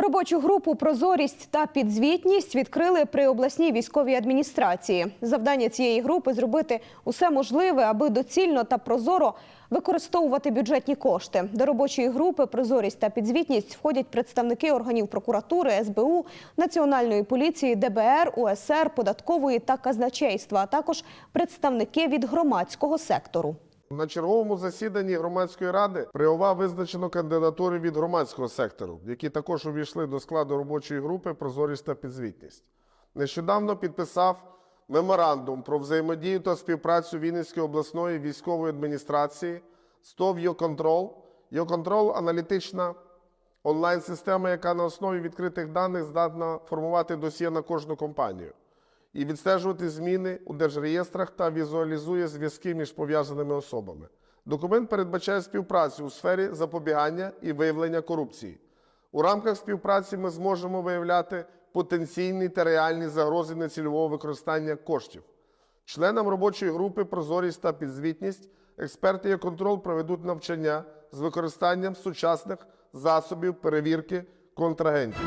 Робочу групу Прозорість та підзвітність відкрили при обласній військовій адміністрації. Завдання цієї групи зробити усе можливе, аби доцільно та прозоро використовувати бюджетні кошти. До робочої групи Прозорість та підзвітність входять представники органів прокуратури, СБУ, Національної поліції, ДБР, УСР, податкової та казначейства, а також представники від громадського сектору. На черговому засіданні громадської ради при ОВА визначено кандидатури від громадського сектору, які також увійшли до складу робочої групи Прозорість та підзвітність. Нещодавно підписав меморандум про взаємодію та співпрацю Вінницької обласної військової адміністрації з ТОВ «Йоконтрол». «Йоконтрол» – аналітична онлайн-система, яка на основі відкритих даних здатна формувати досьє на кожну компанію і відстежувати зміни у держреєстрах та візуалізує зв'язки між пов'язаними особами. Документ передбачає співпрацю у сфері запобігання і виявлення корупції. У рамках співпраці ми зможемо виявляти потенційні та реальні загрози нецільового використання коштів. Членам робочої групи Прозорість та підзвітність експерти і контроль проведуть навчання з використанням сучасних засобів перевірки контрагентів.